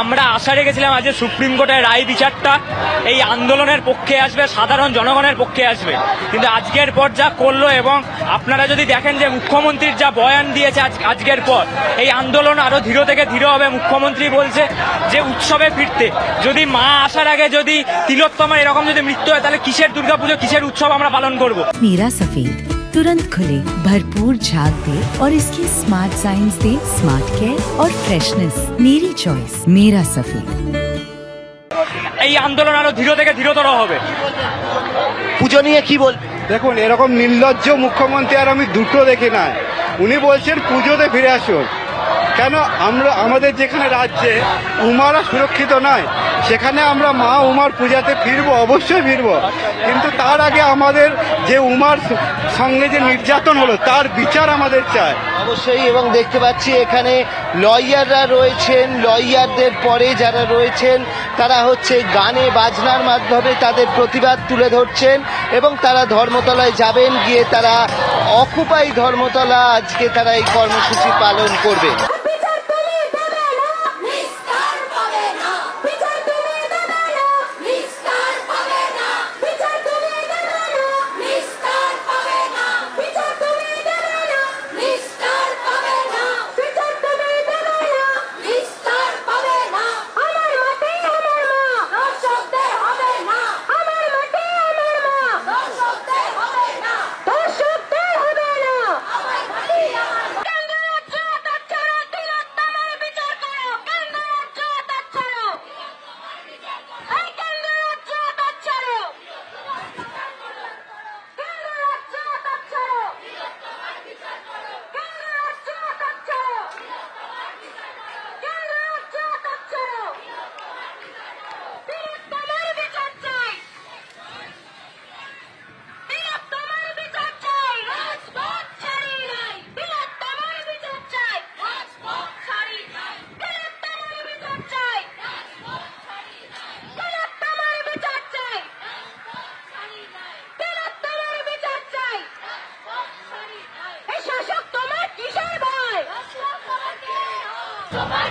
আমরা আশা রেখেছিলাম আজ সুপ্রিম কোর্টের রায় বিচারটা এই আন্দোলনের পক্ষে আসবে, সাধারণ জনগণের পক্ষে আসবে। কিন্তু আজকের পর যা করল এবং আপনারা যদি দেখেন যে মুখ্যমন্ত্রীর যা বয়ান দিয়েছে আজ আজকের পর, এই আন্দোলন আরও ধীর থেকে ধীর হবে, মুখ্যমন্ত্রী বলছে যে উৎসবে ফিরতে। যদি মা আসার আগে যদি তিলোত্তমা এরকম যদি মৃত্যু হয়, তাহলে কিসের দুর্গাপুজো, কিসের উৎসব আমরা পালন করব? সফিদ तुरंत खुले भरपूर झाग दे और इसकी स्मार्ट साइंस दे स्मार्ट केयर और फ्रेशनेस मेरी चॉइस मेरा सफेद এই আন্দোলন আরো ধীরে থেকে ধীরতর হবে পুজো নিয়ে কি বল দেখুন এরকম নির্লজ্জ মুখ্যমন্ত্রী আর আমি দুটো দেখি না উনি বলছেন পুজোতে ফিরে আসুন কেন আমরা আমাদের যেখানে রাজ্যে উমারা সুরক্ষিত নয়, সেখানে আমরা মা উমার পূজাতে ফিরব, অবশ্যই ফিরবো। কিন্তু তার আগে আমাদের যে উমার সঙ্গে যে নির্যাতন হলো, তার বিচার আমাদের চায় অবশ্যই, এবং দেখতে পাচ্ছি এখানে লয়াররা রয়েছেন, লয়ারদের পরে যারা রয়েছেন, তারা হচ্ছে গানে, বাজনার মাধ্যমে তাদের প্রতিবাদ তুলে ধরছেন, এবং তারা ধর্মতলায় যাবেন, গিয়ে তারা অকুপাই ধর্মতলা আজকে তারা এই কর্মসূচি পালন করবে।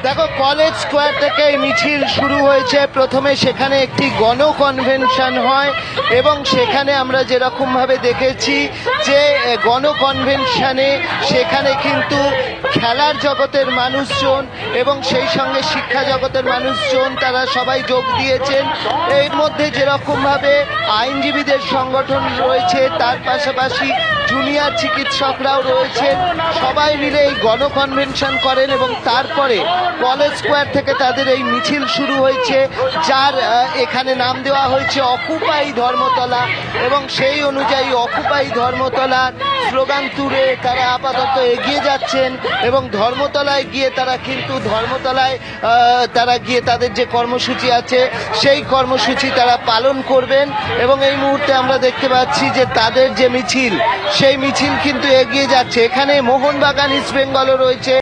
দেখো, কলেজ স্কোয়ার থেকে মিছিল শুরু হয়েছে। প্রথমে সেখানে একটি গণ কনভেনশন হয় এবং সেখানে আমরা যেরকম ভাবে দেখেছি যে গণ কনভেনশনে সেখানে কিন্তু খেলার জগতের মানুষজন এবং সেই সঙ্গে শিক্ষা জগতের মানুষজন, তারা সবাই যোগ দিয়েছেন। এর মধ্যে যেরকমভাবে আইনজীবীদের সংগঠন রয়েছে, তার পাশাপাশি জুনিয়র চিকিৎসকরাও রয়েছেন। সবাই মিলে এই গণকনভেনশন করেন এবং তারপরে কলেজ স্কোয়ার থেকে তাদের এই মিছিল শুরু হয়েছে, যার এখানে নাম দেওয়া হয়েছে অকুপাই ধর্মতলা এবং সেই অনুযায়ী অকুপাই ধর্মতলার স্লোগান তুলে তারা আপাতত এগিয়ে যাচ্ছেন এবং ধর্মতলায় গিয়ে তারা কিন্তু ধর্মতলায় তারা গিয়ে তাদের যে কর্মসূচি আছে, সেই কর্মসূচি তারা পালন করবেন এবং এই মুহূর্তে আমরা দেখতে পাচ্ছি যে তাদের যে মিছিল সেই মিছিল কিন্তু এগিয়ে যাচ্ছে। এখানে মোহনবাগান ইস্ট বেঙ্গলও রয়েছে।